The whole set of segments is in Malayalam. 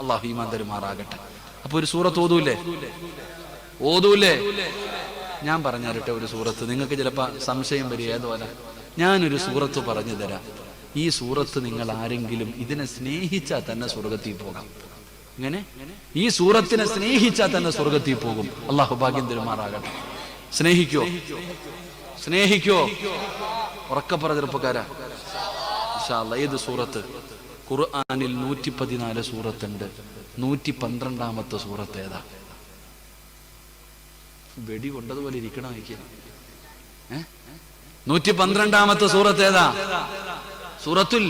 അള്ളാഹു ഈമാൻ തരുമാറാകട്ടെ. അപ്പൊ ഒരു സൂറത്ത് ഓതൂല്ലേ? ഓതൂല്ലേ? ഞാൻ പറഞ്ഞു തരട്ടെ ഒരു സൂറത്ത്. നിങ്ങൾക്ക് ചിലപ്പോൾ സംശയം വരിക ഏതുപോലെ ഞാനൊരു സൂറത്ത് പറഞ്ഞു തരാം. ഈ സൂറത്ത് നിങ്ങൾ ആരെങ്കിലും ഇതിനെ സ്നേഹിച്ചാൽ തന്നെ സ്വർഗത്തിൽ പോകാം. ഇങ്ങനെ ഈ സൂറത്തിനെ സ്നേഹിച്ചാൽ തന്നെ സ്വർഗത്തിൽ പോകും. അള്ളാഹു ഭാഗ്യം തരുമാറാകട്ടെ. സ്നേഹിക്കോ? സ്നേഹിക്കോ? ഉറക്കപ്പറ ചെറുപ്പക്കാരാ. ഏത് സൂറത്ത്? ഖുർആനിൽ നൂറ്റി പതിനാല് സൂറത്തുണ്ട് നൂറ്റി പന്ത്രണ്ടാമത്തെ സൂറത്ത് ഏതാ വെടി കൊണ്ടതുപോലെ ഇരിക്കണം എനിക്ക് നൂറ്റി പന്ത്രണ്ടാമത്തെ സൂറത്ത് ഏതാ സൂറത്തുൽ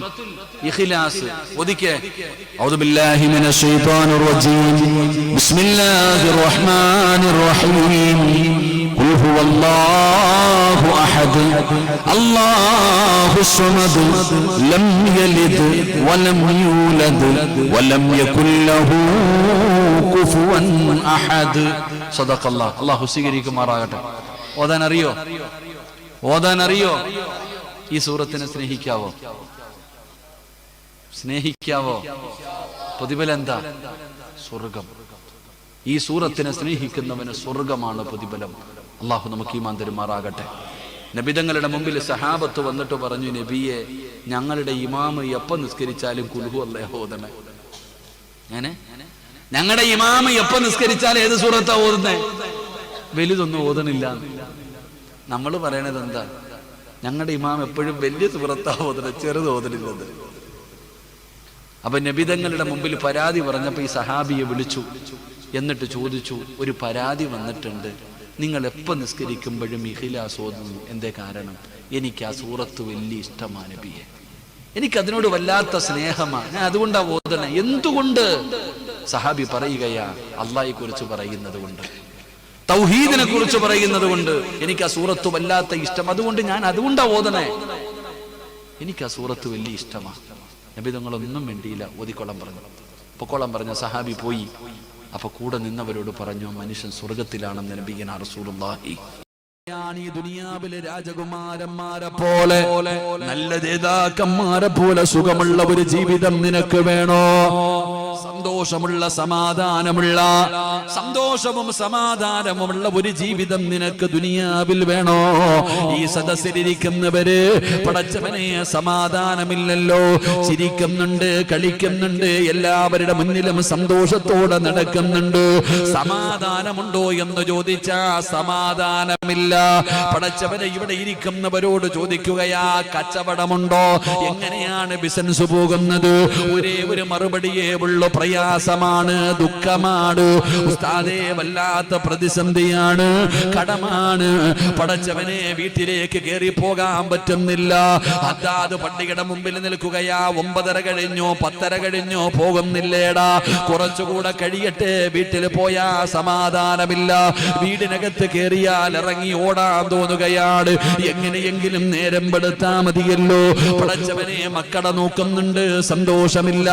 ഇഖ്ലാസ് ഒതിക്കെ أعوذ بالله من الشيطان الرجيم بسم الله الرحمن الرحيم قل هو الله أحد الله الصمد لم يلد ولم يولد ولم يكن له كفوا أحد സദഖ അല്ലാഹ് അള്ളാഹു സ്വീകരിക്കുമാറാകട്ടെ ഓതാൻ അറിയോ ഓതാൻ അറിയോ ഈ സൂറത്തിനെ സ്നേഹിക്കാവോ സ്നേഹിക്കാവോ പ്രതിഫലം എന്താ സ്വർഗം ഈ സൂറത്തിനെ സ്നേഹിക്കുന്നവന് സ്വർഗമാണ് പ്രതിഫലം അള്ളാഹു നമുക്ക് ഈമാൻ തരുമാറാകട്ടെ നബിതങ്ങളുടെ മുമ്പിൽ സഹാബത്ത് വന്നിട്ട് പറഞ്ഞു നബിയെ ഞങ്ങളുടെ ഇമാമ് എപ്പം നിസ്കരിച്ചാലും കുലുഹു അല്ലേ ഓതണേ അങ്ങനെ ഞങ്ങളുടെ ഇമാമ് എപ്പം നിസ്കരിച്ചാൽ ഏത് സൂറത്താ ഓതുന്നേ? വലുതൊന്നും ഓതണില്ല. നമ്മൾ പറയണത് എന്താ? ഞങ്ങളുടെ ഇമാം എപ്പോഴും വലിയ സൂറത്താ ഓതണ ചെറുത് ഓതണില്ലത് അപ്പൊ നബിതങ്ങളുടെ മുമ്പിൽ പരാതി പറഞ്ഞപ്പോ ഈ സഹാബിയെ വിളിച്ചു. എന്നിട്ട് ചോദിച്ചു ഒരു പരാതി വന്നിട്ടുണ്ട്. നിങ്ങൾ എപ്പോൾ നിസ്കരിക്കുമ്പോഴും ഇഹിലാസ് ഓതുന്നു? എന്തേ കാരണം? എനിക്ക് ആ സൂറത്ത് വലിയ ഇഷ്ടമാണ് നബിയെ. എനിക്കതിനോട് വല്ലാത്ത സ്നേഹമാണ്. ഞാൻ അതുകൊണ്ടാ ഓതണേ എന്തുകൊണ്ട്? സഹാബി പറയുകയാ അള്ളാഹെ കുറിച്ച് പറയുന്നത് കൊണ്ട് തൗഹീദിനെ കുറിച്ച് പറയുന്നത് കൊണ്ട് എനിക്ക് ആ സൂറത്ത് വല്ലാത്ത ഇഷ്ടം. അതുകൊണ്ട് ഞാൻ അതുകൊണ്ടാ ഓതണേ എനിക്ക് ആ സൂറത്ത് വലിയ ഇഷ്ടമാണ്. നബി നിങ്ങളൊന്നും വേണ്ടിയില്ല ഓതിക്കൊള്ളാൻ പറഞ്ഞു. പൊക്കോളം പറഞ്ഞ സഹാബി പോയി. അപ്പൊ കൂടെ നിന്നവരോട് പറഞ്ഞു മനുഷ്യൻ സ്വർഗത്തിലാണെന്ന് നബിയന റസൂലുള്ളാഹി. ഈ ദുനിയാവിലെ രാജകുമാരന്മാരെ പോലെ നല്ല നേതാക്കന്മാരെ പോലെ സുഖമുള്ള ഒരു ജീവിതം നിനക്ക് വേണോ? സന്തോഷമുള്ള സമാധാനമുള്ള സന്തോഷവും സമാധാനമുള്ള ഒരു ജീവിതം നിനക്ക് ദുനിയാവിൽ വേണോ? ഈ സദസ്സിലിരിക്കുന്നവര് പടച്ചവനെ സമാധാനമില്ലല്ലോ. ചിരിക്കുന്നുണ്ട് കളിക്കുന്നുണ്ട് എല്ലാവരുടെ മുന്നിലും സന്തോഷത്തോടെ നടക്കുന്നുണ്ട്. സമാധാനമുണ്ടോ എന്ന് ചോദിച്ചാ സമാധാനമില്ല. പടച്ചവനെ ഇവിടെ ഇരിക്കുന്നവരോട് ചോദിക്കുകയാ കച്ചവടമുണ്ടോ? എങ്ങനെയാണ് ബിസിനസ് പോകുന്നത്? ഒരേ ഒരു മറുപടിയേ ഉള്ളു. പ്രയാസമാണ് ദുഃഖമാണ് ഉസ്താദേ വല്ലാത്ത പ്രതിസന്ധിയാണ് കടമാണ്. പടച്ചവനെ വീട്ടിലേക്ക് കയറി പോകാൻ പറ്റുന്നില്ല. അതാത് പള്ളിയുടെ മുമ്പിൽ നിൽക്കുകയാ ഒമ്പതര കഴിഞ്ഞോ പത്തര കഴിഞ്ഞോ പോകുന്നില്ലേടാ. കുറച്ചുകൂടെ കഴിയട്ടെ വീട്ടിൽ പോയാ സമാധാനമില്ല. വീടിനകത്ത് കയറിയാൽ ഇറങ്ങി ഓടാൻ തോന്നുകയാണ്. എങ്ങനെയെങ്കിലും നേരം പെടുത്താ മതിയല്ലോ. പടച്ചവനെ മക്കളെ നോക്കുന്നുണ്ട് സന്തോഷമില്ല.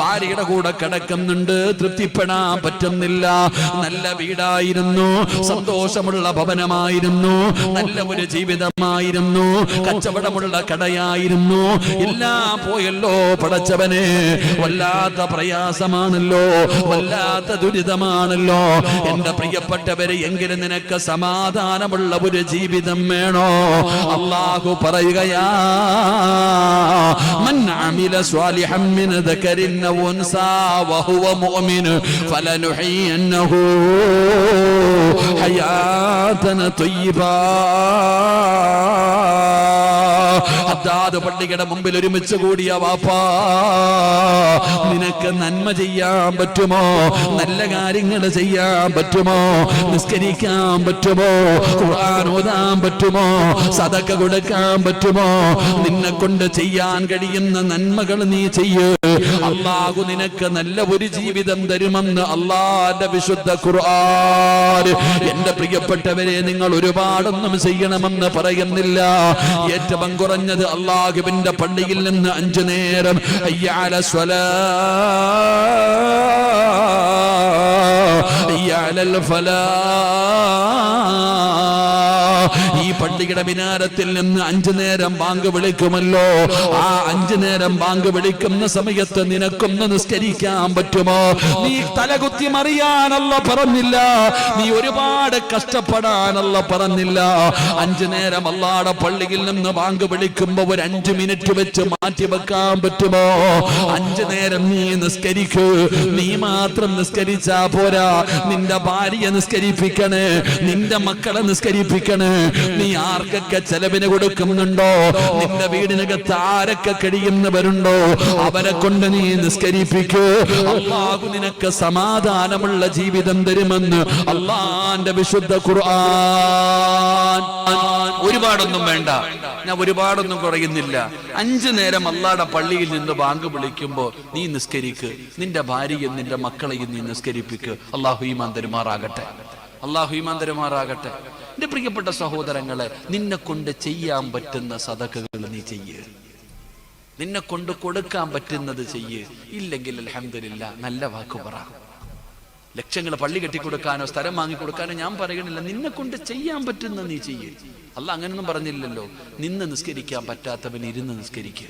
ഭാര്യയുടെ കൂടെ കിടക്കുന്നുണ്ട്. തൃപ്തിപ്പെടാൻ പറ്റുന്നില്ല. നല്ല വീടായിരുന്നു. സന്തോഷമുള്ള ഭവനമായിരുന്നു. നല്ല ഒരു ജീവിതമായിരുന്നു. കച്ചവടമുള്ള കടയായിരുന്നു. എല്ലാം പോയല്ലോ പടച്ചവനെ. വല്ലാത്ത പ്രയാസമാണല്ലോ. വല്ലാത്ത ദുരിതമാണല്ലോ. എന്റെ പ്രിയപ്പെട്ടവരെ എങ്കിലും നിനക്ക് സമാധാനമുള്ള ഒരു ജീവിതം വേണോ? അള്ളാഹു പറയുകയാ عمل صالحا من ذكر أو أنثى وهو مؤمن فلنحيينه حياة طيبة. അതാത് പള്ളിയുടെ മുമ്പിൽ ഒരുമിച്ച് കൂടിയ വാപ്പാ നിനക്ക് നന്മ ചെയ്യാൻ പറ്റുമോ? നല്ല കാര്യങ്ങൾ ചെയ്യാൻ പറ്റുമോ? നിസ്കരിക്കാൻ പറ്റുമോ? ഖുർആൻ ഓതാൻ പറ്റുമോ? സദക്ക കൊടുക്കാൻ പറ്റുമോ? നിന്നെ കൊണ്ട് ചെയ്യാൻ കഴിയുന്ന നന്മകൾ നീ ചെയ്യ്. അള്ളാഹു നിനക്ക് നല്ല ഒരു ജീവിതം തരുമെന്ന് അള്ളാന്റെ വിശുദ്ധ ഖുർആൻ. എന്റെ പ്രിയപ്പെട്ടവരെ നിങ്ങൾ ഒരുപാടൊന്നും ചെയ്യണമെന്ന് പറയുന്നില്ല. ഏറ്റവും കുറഞ്ഞത് അള്ളാഹുവിന്റെ പള്ളിയിൽ നിന്ന് അഞ്ചു നേരം. അയ്യാല സ്വലാ. അയ്യാലൽ ഫലാ. ഈ പള്ളിയുടെ മിനാരത്തിൽ നിന്ന് അഞ്ചു നേരം ബാങ്ക് വിളിക്കുമല്ലോ. ആ അഞ്ചു നേരം ബാങ്ക് വിളിക്കുന്ന സമയത്ത് നിനക്കൊന്ന് നിസ്കരിക്കാൻ പറ്റുമോ? നീ തലകുത്തി മറിയാനല്ല പറഞ്ഞില്ല. നീ ഒരുപാട് കഷ്ടപ്പെടാനല്ല പറഞ്ഞില്ല. അഞ്ചു നേരം അല്ലാടെ പള്ളിയിൽ നിന്ന് ബാങ്ക് വിളിക്കുമ്പോ ഒരു അഞ്ചു മിനിറ്റ് വെച്ച് മാറ്റി വെക്കാൻ പറ്റുമോ? അഞ്ചു നേരം നീ നിസ്കരിക്കൂ. നീ മാത്രം നിസ്കരിച്ചാ പോരാ. നിന്റെ ഭാര്യ നിസ്കരിപ്പിക്കണേ. നിന്റെ മക്കളെ നിസ്കരിപ്പിക്കണേ. നീ ആർക്കൊക്കെ ചെലവിന് കൊടുക്കുന്നുണ്ടോ? നിന്റെ വീടിനകത്ത് ആരൊക്കെ കഴിയുന്നവരുണ്ടോ? അവരെ കൊണ്ട് നീ നിസ്കരിപ്പിക്കൂ. അള്ളാഹു നിനക്ക് സമാധാനമുള്ള ജീവിതം തരുമെന്ന് അള്ളാന്റെ വിശുദ്ധ ഖുർആൻ. ഒരുപാടൊന്നും വേണ്ട. ഞാൻ ഒരുപാടൊന്നും കുറയുന്നില്ല. അഞ്ചു നേരം അല്ലാടെ പള്ളിയിൽ നിന്ന് ബാങ്ക് വിളിക്കുമ്പോ നീ നിസ്കരിക്ക്. നിന്റെ ഭാര്യയും നിന്റെ മക്കളെയും നീ നിസ്കരിപ്പിക്ക്. അള്ളാഹു ഈമാൻ തരുമാറാകട്ടെ. അള്ളാഹു ഈമാൻ തരുമാറാകട്ടെ. എന്റെ പ്രിയപ്പെട്ട സഹോദരങ്ങളെ നിന്നെ കൊണ്ട് ചെയ്യാൻ പറ്റുന്ന സതക്കകൾ നീ ചെയ്യ്. നിന്നെ കൊണ്ട് കൊടുക്കാൻ പറ്റുന്നത് ചെയ്യ്. ഇല്ലെങ്കിൽ അലഹമില്ല നല്ല വാക്ക് പറ. ലക്ഷങ്ങൾ പള്ളി കെട്ടിക്കൊടുക്കാനോ സ്ഥലം വാങ്ങി കൊടുക്കാനോ ഞാൻ പറയണില്ല നിന്നെ കൊണ്ട് ചെയ്യാൻ പറ്റുന്ന നീ ചെയ്യ്. അല്ല അങ്ങനൊന്നും പറഞ്ഞില്ലല്ലോ. നിന്ന് നിസ്കരിക്കാൻ പറ്റാത്തവൻ ഇരുന്ന് നിസ്കരിക്കുക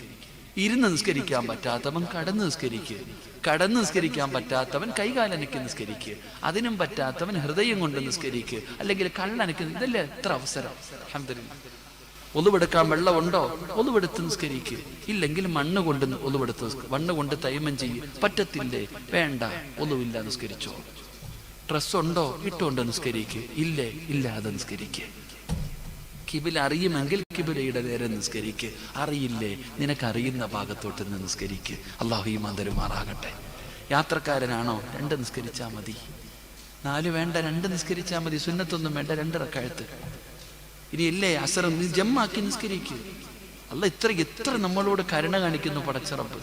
ഇരുന്ന് നിസ്കരിക്കാൻ പറ്റാത്തവൻ കടന്ന് നിസ്കരിക്കുക കടന്ന് നിസ്കരിക്കാൻ പറ്റാത്തവൻ കൈകാലനക്ക് നിസ്കരിക്കുക അതിനും പറ്റാത്തവൻ ഹൃദയം കൊണ്ട് നിസ്കരിക്കുക അല്ലെങ്കിൽ കള്ളനക്ക് ഇതല്ലേ എത്ര അവസരം? അൽഹംദുലില്ലാ ഒതുവെടുക്കാൻ വെള്ളമുണ്ടോ? ഒതുവെടുത്ത് നിസ്കരിക്കുക ഇല്ലെങ്കിൽ മണ്ണ് കൊണ്ട് ഒതുവെടുത്ത് മണ്ണ് കൊണ്ട് തൈമം ചെയ്യും. പറ്റത്തില്ലേ? വേണ്ട. ഒതുവില്ല നിസ്കരിച്ചോ. ഡ്രസ്സുണ്ടോ? ഇട്ടുകൊണ്ട് നിസ്കരിക്കുക ഇല്ലേ? ഇല്ലാതെ നിസ്കരിക്കുക കിബിൽ അറിയുമെങ്കിൽ കിബിലയുടെ നേരെ നിസ്കരിക്ക്. അറിയില്ലേ? നിനക്ക് അറിയുന്ന ഭാഗത്തോട്ട് നിസ്കരിക്ക്. അള്ളാഹു ഈ മന്ദരുമാറാകട്ടെ യാത്രക്കാരനാണോ? രണ്ട് നിസ്കരിച്ചാൽ മതി. നാല് വേണ്ട രണ്ട് നിസ്കരിച്ചാൽ മതി. സുന്നത്തൊന്നും വേണ്ട രണ്ട് റക്കായത്ത്. ഇനി ഇല്ലേ അസർ നീ ജമ്മാക്കി നിസ്കരിക്കുക അല്ല ഇത്ര എത്ര നമ്മളോട് കരുണ കാണിക്കുന്നു പടച്ചിറപ്പ്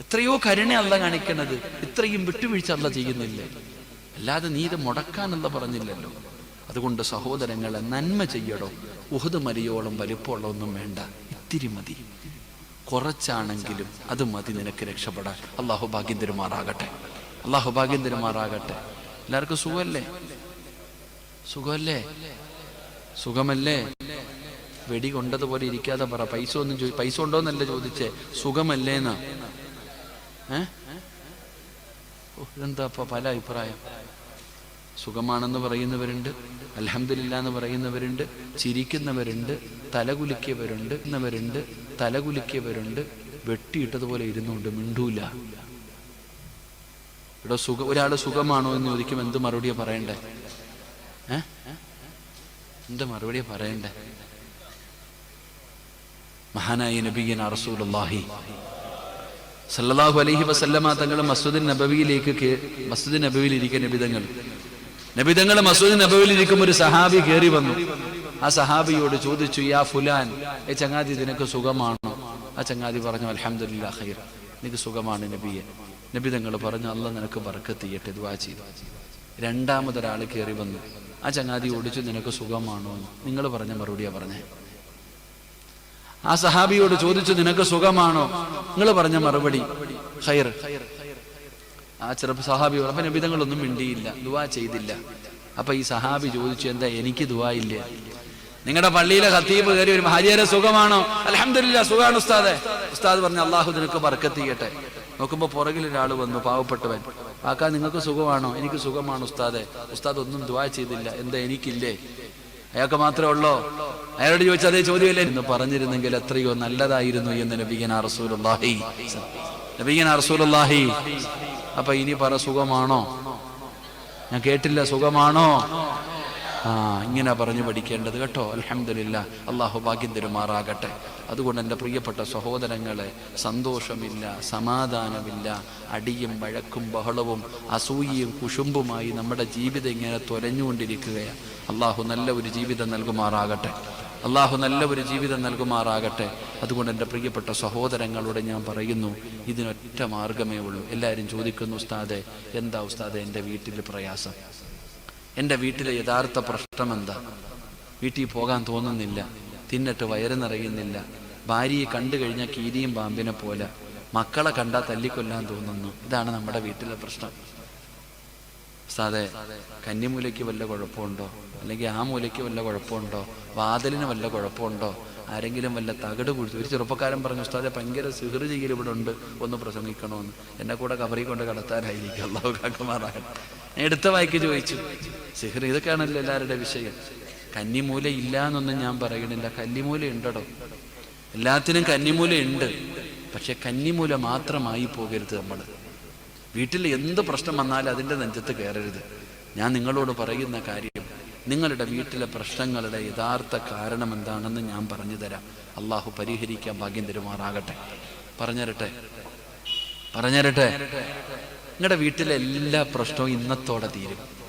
എത്രയോ കരുണ അല്ല കാണിക്കണത്. ഇത്രയും വിട്ടുവീഴ്ച അല്ല ചെയ്യുന്നില്ലേ? അല്ലാതെ നീ ഇത് മുടക്കാനല്ല പറഞ്ഞില്ലല്ലോ. അതുകൊണ്ട് സഹോദരങ്ങളെ നന്മ ചെയ്യടോ. ഉഹുദ് മരിയോളം വലിപ്പമുള്ള ഒന്നും വേണ്ട. ഇത്തിരി മതി. കുറച്ചാണെങ്കിലും അത് മതി നിനക്ക് രക്ഷപ്പെടാൻ. അള്ളാഹു ഭാഗ്യം തരുമാറാകട്ടെ അള്ളാഹു ഭാഗ്യം തരുമാറാകട്ടെ എല്ലാവർക്കും സുഖമല്ലേ? സുഖമല്ലേ? സുഖമല്ലേ? വെടി കൊണ്ടതുപോലെ ഇരിക്കാതെ പറ. പൈസ ഒന്നും ചോദി പൈസ ഉണ്ടോന്നല്ല ചോദിച്ചേ. സുഖമല്ലേന്ന്? ഏ? എന്താ പല അഭിപ്രായം? സുഖമാണെന്ന് പറയുന്നവരുണ്ട് അലഹമില്ല എന്ന് പറയുന്നവരുണ്ട് ചിരിക്കുന്നവരുണ്ട് തലകുലിക്കിയവരുണ്ട് എന്നവരുണ്ട് തലകുലിക്കിയവരുണ്ട് വെട്ടിയിട്ടതുപോലെ ഇരുന്നുകൊണ്ട് മിണ്ടൂല. ഇവിടെ സുഖ ഒരാൾ സുഖമാണോ എന്ന് ചോദിക്കുമ്പോൾ എന്ത് മറുപടിയാ പറയണ്ടേ? ഏ? എന്ത് മറുപടിയാ പറയണ്ടേ? മഹാനായ നബിയൻ റസൂലുള്ളാഹി. സല്ലാഹു അലഹി വസല്ലമ തങ്ങൾ മസ്ജിദ് നബവിയിലേക്ക് മസ്ജിദ് നബവിയിൽ ഇരിക്കുന്ന നബിതങ്ങൾ നബിതങ്ങൾ മസൂദ് നബവിയിൽ ഇരിക്കുമ്പോൾ ഒരു സഹാബി കയറി വന്നു. ആ സഹാബിയോട് ചോദിച്ചു യാ ഫുലാൻ ഏ ചങ്ങാതി നിനക്ക് സുഖമാണോ? ആ ചങ്ങാതി പറഞ്ഞു അൽഹംദുലില്ലാ ഖൈർ നിനക്ക് സുഖമാണ് നബിയെ. നബിതങ്ങൾ പറഞ്ഞു അല്ല നിനക്ക് ചെയ്യട്ടെ ദുആ ചെയ്തു. രണ്ടാമതൊരാൾ കയറി വന്നു. ആ ചങ്ങാതി ഓടിച്ചു നിനക്ക് സുഖമാണോ? നിങ്ങൾ പറഞ്ഞ മറുപടിയാ പറഞ്ഞേ. ആ സഹാബിയോട് ചോദിച്ചു നിനക്ക് സുഖമാണോ? നിങ്ങൾ പറഞ്ഞ മറുപടി ഖൈർ ആ ചെറുപ്പ സഹാബി അപ്പൊ നബിതങ്ങളൊന്നും മിണ്ടിയില്ല ദുവാ ചെയ്തില്ല. അപ്പൊ ഈ സഹാബി ചോദിച്ചു എന്താ എനിക്ക് ദുവാ ഇല്ല? നിങ്ങളുടെ പള്ളിയിലെ ഖത്തീബ് കയറി ഒരു ഹരിയരെ സുഖമാണോ? അലഹമില്ല സുഖമാണ് ഉസ്താദെ. ഉസ്താദ് പറഞ്ഞ അള്ളാഹു നിനക്ക് ബർക്കത്ത് ചെയ്യട്ടെ. നോക്കുമ്പോ പുറകിൽ ഒരാൾ വന്നു പാവപ്പെട്ടവൻ. ആക്കാ നിങ്ങൾക്ക് സുഖമാണോ? എനിക്ക് സുഖമാണ് ഉസ്താദെ. ഉസ്താദ് ഒന്നും ദുവാ ചെയ്തില്ല. എന്താ എനിക്കില്ലേ? അയാൾക്ക് മാത്രമേ ഉള്ളോ? അയാളോട് ചോദിച്ചാൽ അതേ ചോദ്യമല്ലേ? എന്ന് പറഞ്ഞിരുന്നെങ്കിൽ എത്രയോ നല്ലതായിരുന്നു എന്ന് നബിഗൻ റസൂലുള്ളാഹി നബിഗൻ റസൂലുള്ളാഹി അപ്പൊ ഇനി പറ സുഖമാണോ? ഞാൻ കേട്ടില്ല സുഖമാണോ? ആ ഇങ്ങനെ പറഞ്ഞു പഠിക്കേണ്ടത് കേട്ടോ. അലഹമില്ല അള്ളാഹു ഭാഗ്യം തരുമാറാകട്ടെ. അതുകൊണ്ട് എന്റെ പ്രിയപ്പെട്ട സഹോദരങ്ങളെ സന്തോഷമില്ല സമാധാനമില്ല അടിയും വഴക്കും ബഹളവും അസൂയയും കുശുമ്പുമായി നമ്മുടെ ജീവിതം ഇങ്ങനെ തൊലഞ്ഞുകൊണ്ടിരിക്കുകയാണ്. അള്ളാഹു നല്ല ഒരു ജീവിതം നൽകുമാറാകട്ടെ. അള്ളാഹു നല്ല ഒരു ജീവിതം നൽകുമാറാകട്ടെ. അതുകൊണ്ട് എന്റെ പ്രിയപ്പെട്ട സഹോദരങ്ങളോട് ഞാൻ പറയുന്നു ഇതിനൊറ്റ മാർഗമേ ഉള്ളൂ. എല്ലാവരും ചോദിക്കുന്നു ഉസ്താദെ എന്താ ഉസ്താദെ എന്റെ വീട്ടിൽ പ്രയാസം? എന്റെ വീട്ടിലെ യഥാർത്ഥ പ്രശ്നം എന്താ? വീട്ടിൽ പോകാൻ തോന്നുന്നില്ല തിന്നിട്ട് വയറ് നിറയുന്നില്ല ഭാര്യയെ കണ്ടു കഴിഞ്ഞാൽ കീരിയും പാമ്പിനെ പോലെ മക്കളെ കണ്ടാൽ തല്ലിക്കൊല്ലാൻ തോന്നുന്നു. ഇതാണ് നമ്മുടെ വീട്ടിലെ പ്രശ്നം. സാതെ കന്നിമൂലയ്ക്ക് വല്ല കുഴപ്പമുണ്ടോ? അല്ലെങ്കിൽ ആ മൂലയ്ക്ക് വല്ല കുഴപ്പമുണ്ടോ? വാതിലിന് വല്ല കുഴപ്പമുണ്ടോ? ആരെങ്കിലും വല്ല തകട് കുഴിച്ചു ഒരു ചെറുപ്പക്കാരൻ പറഞ്ഞു ഉസ്താദെ ഭയങ്കര സിഹർ ചെയ്യൽ ഇവിടെ ഉണ്ട് ഒന്ന് പ്രസംഗിക്കണമെന്ന്. എന്നെ കൂടെ കബറി കൊണ്ട് കടത്താനായിരിക്കും. അള്ളാഹു ഞാൻ എടുത്ത വായിക്ക് ചോദിച്ചു സിഹർ ഇതൊക്കെയാണല്ലോ എല്ലാവരുടെ വിഷയം? കന്നിമൂല ഇല്ല എന്നൊന്നും ഞാൻ പറയണില്ല. കന്നിമൂല ഉണ്ടോ എല്ലാത്തിനും കന്നിമൂല ഉണ്ട്. പക്ഷെ കന്നിമൂല മാത്രമായി പോകരുത് നമ്മൾ വീട്ടിൽ എന്ത് പ്രശ്നം വന്നാലും അതിന്റെ നെഞ്ചത്ത് കയറരുത്. ഞാൻ നിങ്ങളോട് പറയുന്ന കാര്യം നിങ്ങളുടെ വീട്ടിലെ പ്രശ്നങ്ങളുടെ യഥാർത്ഥ കാരണം എന്താണെന്ന് ഞാൻ പറഞ്ഞു തരാം. അള്ളാഹു പരിഹരിക്കാൻ ഭാഗ്യം തരുമാറാകട്ടെ. പറഞ്ഞരട്ടെ. പറഞ്ഞരട്ടെ. നിങ്ങളുടെ വീട്ടിലെ എല്ലാ പ്രശ്നവും ഇന്നത്തോടെ തീരും.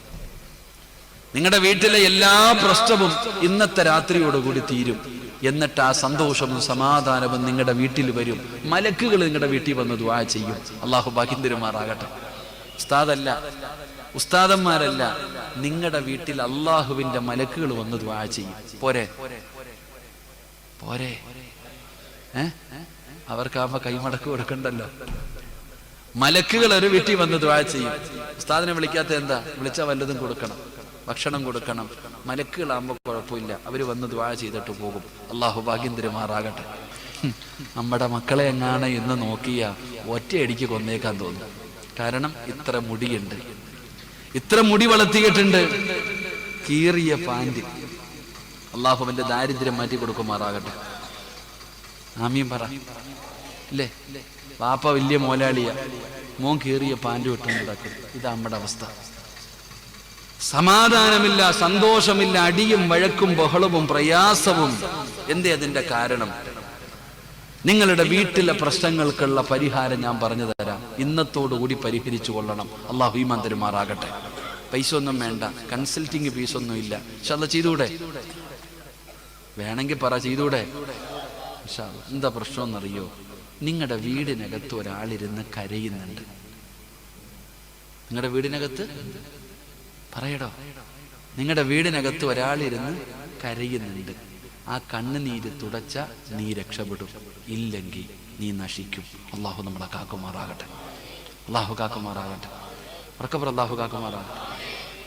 നിങ്ങളുടെ വീട്ടിലെ എല്ലാ പ്രശ്നവും ഇന്നത്തെ രാത്രിയോടുകൂടി തീരും. എന്നിട്ട് ആ സന്തോഷവും സമാധാനവും നിങ്ങളുടെ വീട്ടിൽ വരും. മലക്കുകൾ നിങ്ങളുടെ വീട്ടിൽ വന്ന് ദുആ ചെയ്യും. അള്ളാഹു ബാക്കി തരുമാറാകട്ടെ ഉസ്താദല്ല ഉസ്താദന്മാരല്ല നിങ്ങളുടെ വീട്ടിൽ അള്ളാഹുവിന്റെ മലക്കുകൾ വന്ന് ദുആ ചെയ്യും. പോരെ? പോരെ? ഏ? ആ കൈമടക്ക് കൊടുക്കണ്ടല്ലോ. മലക്കുകൾ ഒരു വീട്ടിൽ വന്ന് ദ്വാ ചെയ്യും. ഉസ്താദിനെ വിളിക്കാത്ത എന്താ? വിളിച്ചാൽ വല്ലതും കൊടുക്കണം. ഭക്ഷണം കൊടുക്കണം. മലക്കുകളാകുമ്പോൾ കുഴപ്പമില്ല. അവർ വന്ന് ദ്വാ ചെയ്തിട്ട് പോകും. അള്ളാഹു ഭാഗ്യം നമ്മുടെ മക്കളെ എങ്ങാണ് ഇന്ന് നോക്കിയ ഒറ്റയടിക്ക് കൊന്നേക്കാൻ തോന്നും. കാരണം ഇത്ര മുടിയുണ്ട്. ഇത്ര മുടി വളർത്തിയിട്ടുണ്ട്. കീറിയ പാന്റ്. അള്ളാഹുവിന്റെ ദാരിദ്ര്യം മാറ്റി കൊടുക്കുമാറാകട്ടെ. ആമിയും പറ. ഇല്ലേ? വാപ്പ വലിയ മോലാളിയ. മോൻ കീറിയ പാന്റ് വിട്ടുണ്ടാക്കും ഇതാ നമ്മുടെ അവസ്ഥ. സമാധാനമില്ല സന്തോഷമില്ല അടിയും വഴക്കും ബഹളവും പ്രയാസവും. എന്തേ അതിന്റെ കാരണം? നിങ്ങളുടെ വീട്ടിലെ പ്രശ്നങ്ങൾക്കുള്ള പരിഹാരം ഞാൻ പറഞ്ഞു തരാം. ഇന്നത്തോടുകൂടി പരിഹരിച്ചു കൊള്ളണം. അള്ളാഹു ഈമാൻ തരുമാറാകട്ടെ. പൈസ ഒന്നും വേണ്ട. കൺസൾട്ടിങ് ഫീസ് ഒന്നും ഇല്ല. അത് ചെയ്തൂടെ? വേണമെങ്കിൽ പറ ചെയ്തൂടെ? എന്താ പ്രശ്നം പ്രശ്നമെന്നറിയോ? നിങ്ങളുടെ വീടിനകത്ത് ഒരാളിരുന്ന് കരയുന്നുണ്ട്. നിങ്ങളുടെ വീടിനകത്ത്? പറയടോ നിങ്ങളുടെ വീടിനകത്ത് ഒരാളിരുന്ന് കരയുന്നുണ്ട്. ആ കണ്ണുനീര് തുടച്ച നീ രക്ഷപ്പെടും. ഇല്ലെങ്കിൽ നീ നശിക്കും. അള്ളാഹു നമ്മളെ കാക്കുമാറാകട്ടെ. അള്ളാഹു കാക്കുമാറാകട്ടെ. ഉറക്കപ്പുറം അള്ളാഹു കാക്കുമാറാകട്ടെ.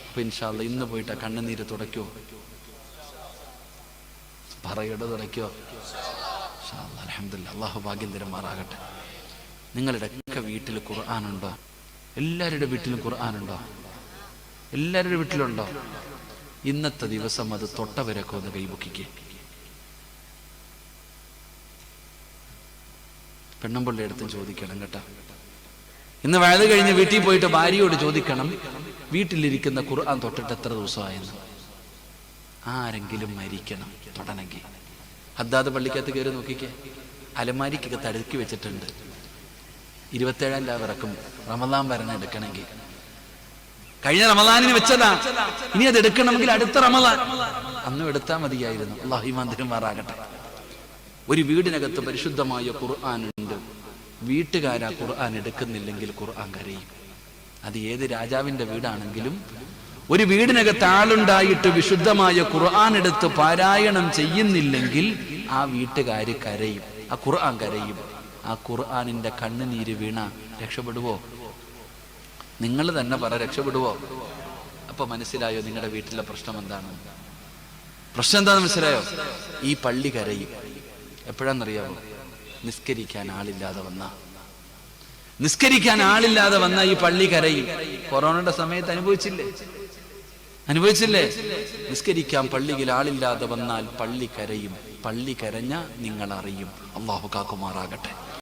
അപ്പൊ ഇൻഷാല്ല ഇന്ന് പോയിട്ട് ആ കണ്ണുനീര് തുടയ്ക്കോ. പറയട തുടയ്ക്കോ. അലഹമില്ല അള്ളാഹു ഭാഗ്യം തരുമാറാകട്ടെ. നിങ്ങളുടെ ഒക്കെ വീട്ടിൽ ഖുർആാനുണ്ടോ എല്ലാവരുടെ വീട്ടിലും ഖുർആാനുണ്ടോ എല്ലാവരുടെ വീട്ടിലുണ്ടോ? ഇന്നത്തെ ദിവസം അത് തൊട്ടവരൊക്കെ ഒന്ന് കൈമുക്കിക്ക. പെണ്ണുമ്പിള്ളി അടുത്തും ചോദിക്കണം കേട്ടോ. ഇന്ന് വയത് കഴിഞ്ഞ് വീട്ടിൽ പോയിട്ട് ഭാര്യയോട് ചോദിക്കണം വീട്ടിലിരിക്കുന്ന ഖുർആൻ തൊട്ടിട്ട് എത്ര ദിവസമായെന്ന്? ആരെങ്കിലും മരിക്കണം തൊടണമെങ്കിൽ. ഹദ്ദാദ് പള്ളിക്കകത്ത് കയറി നോക്കിക്കേ. അലമാരിക്കൊക്കെ തടുക്കി വെച്ചിട്ടുണ്ട്. ഇരുപത്തേഴാം ലാവ് ഇറക്കും. റമദാൻ വരണം എടുക്കണമെങ്കിൽ. കഴിഞ്ഞ റമദാനിന് വെച്ചതാ. ഇനി അത് എടുക്കണമെങ്കിൽ അടുത്ത റമദാൻ. അന്നും എടുത്താൽ മതിയായിരുന്നു. അള്ളാഹിമാന്തിരും മാറാകട്ടെ ഒരു വീടിനകത്ത് പരിശുദ്ധമായ ഖുർആൻ ഉണ്ട്. വീട്ടുകാരാ ഖുർആൻ എടുക്കുന്നില്ലെങ്കിൽ ഖുർആൻ കരയും. അത് ഏത് രാജാവിന്റെ വീടാണെങ്കിലും ഒരു വീടിനകത്ത് ആളുണ്ടായിട്ട് വിശുദ്ധമായ ഖുർആൻ എടുത്ത് പാരായണം ചെയ്യുന്നില്ലെങ്കിൽ ആ വീട്ടുകാര് കരയും. ആ ഖുർആൻ കരയും. ആ ഖുർആനിന്റെ കണ്ണുനീര് വീണ രക്ഷപ്പെടുവോ? നിങ്ങൾ തന്നെ പറ രക്ഷപ്പെടുവോ? അപ്പൊ മനസ്സിലായോ നിങ്ങളുടെ വീട്ടിലെ പ്രശ്നം എന്താണ്? പ്രശ്നം എന്താണെന്ന് മനസ്സിലായോ? ഈ പള്ളി കരയും. എപ്പോഴാണെന്നറിയാമോ നിസ്കരിക്കാൻ ആളില്ലാതെ വന്ന. നിസ്കരിക്കാൻ ആളില്ലാതെ വന്ന ഈ പള്ളി കരയും. കൊറോണയുടെ സമയത്ത് അനുഭവിച്ചില്ലേ? അനുഭവിച്ചില്ലേ? നിസ്കരിക്കാൻ പള്ളിയിൽ ആളില്ലാതെ വന്നാൽ പള്ളി കരയും. പള്ളി കരഞ്ഞ നിങ്ങൾ അറിയും അള്ളാഹു കാക്കുമാറാകട്ടെ.